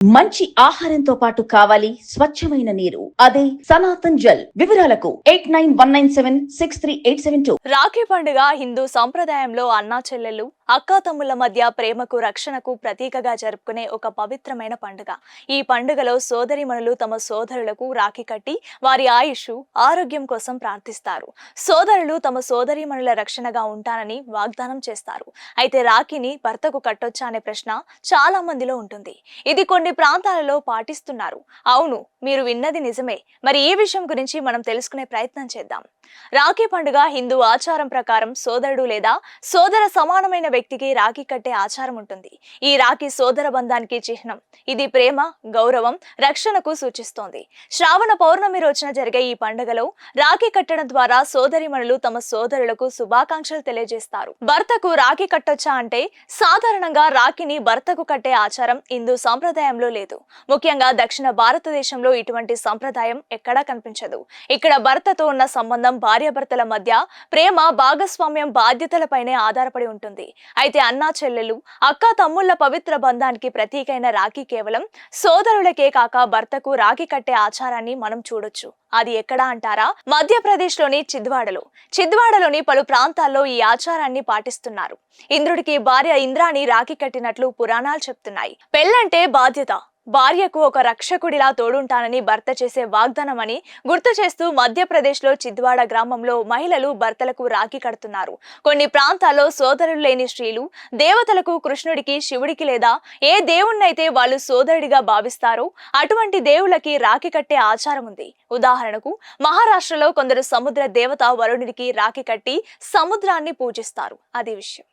మంచి ఆహారంతో పాటు కావాలి స్వచ్ఛమైన నీరు. అదే సనాతన్ జల్. వివరాలకు eight nine one nine seven six three eight seven two. Rakhi పండుగ హిందూ సంప్రదాయంలో అన్నా చెల్లెలు అక్కాతమ్ముల మధ్య ప్రేమకు రక్షణకు ప్రతీకగా జరుపుకునే ఒక పవిత్రమైన పండుగ. ఈ పండుగలో సోదరిమణులు తమ సోదరులకు రాఖీ కట్టి వారి ఆయుష్ ఆరోగ్యం కోసం ప్రార్థిస్తారు. సోదరులు తమ సోదరిమణుల రక్షణగా ఉంటానని వాగ్దానం చేస్తారు. అయితే రాఖీని భర్తకు కట్టొచ్చా అనే ప్రశ్న చాలా మందిలో ఉంటుంది. ఇది కొన్ని ప్రాంతాలలో పాటిస్తున్నారు. అవును మీరు విన్నది నిజమే. మరి ఈ విషయం గురించి మనం తెలుసుకునే ప్రయత్నం చేద్దాం. రాఖీ పండుగ హిందూ ఆచారం ప్రకారం సోదరుడు లేదా సోదర సమానమైన వ్యక్తికి రాఖీ కట్టే ఆచారం ఉంటుంది. ఈ రాఖీ సోదర బంధానికి చిహ్నం. ఇది ప్రేమ గౌరవం రక్షణకు సూచిస్తోంది. శ్రావణ పౌర్ణమి రోజున జరిగే ఈ పండుగలో రాఖీ కట్టడం ద్వారా సోదరిమణులు తమ సోదరులకు శుభాకాంక్షలు తెలియజేస్తారు. భర్తకు రాఖీ కట్టొచ్చా అంటే సాధారణంగా రాఖీని భర్తకు కట్టే ఆచారం హిందూ సాంప్రదాయంలో లేదు. ముఖ్యంగా దక్షిణ భారతదేశంలో ఇటువంటి సంప్రదాయం ఎక్కడా కనిపించదు. ఇక్కడ భర్తతో ఉన్న సంబంధం భార్యాభర్తల మధ్య ప్రేమ భాగస్వామ్యం బాధ్యతలపైనే ఆధారపడి ఉంటుంది. అయితే అన్నా చెల్లెలు అక్క తమ్ముళ్ళ పవిత్ర బంధానికి ప్రతీకైన రాఖీ కేవలం సోదరులకే కాక భర్తకు రాఖీ కట్టే ఆచారాన్ని మనం చూడొచ్చు. అది ఎక్కడ అంటారా? మధ్యప్రదేశ్లోని చిద్వాడలో. చిద్వాడలోని పలు ప్రాంతాల్లో ఈ ఆచారాన్ని పాటిస్తున్నారు. ఇంద్రుడికి భార్య ఇంద్రాని రాఖీ కట్టినట్లు పురాణాలు చెప్తున్నాయి. పెళ్ళంటే బాధ్యత. భార్యకు ఒక రక్షకుడిలా తోడుంటానని భర్త చేసే వాగ్దానమని గుర్తు చేస్తూ మధ్యప్రదేశ్లో చిద్వాడ గ్రామంలో మహిళలు భర్తలకు రాఖీ కడుతున్నారు. కొన్ని ప్రాంతాల్లో సోదరులు లేని స్త్రీలు దేవతలకు కృష్ణుడికి శివుడికి లేదా ఏ దేవుణ్ణైతే వాళ్ళు సోదరుడిగా భావిస్తారో అటువంటి దేవుళ్ళకి రాఖీ కట్టే ఆచారం ఉంది. ఉదాహరణకు మహారాష్ట్రలో కొందరు సముద్ర దేవత వరుణుడికి రాఖీ కట్టి సముద్రాన్ని పూజిస్తారు. అదే విషయం.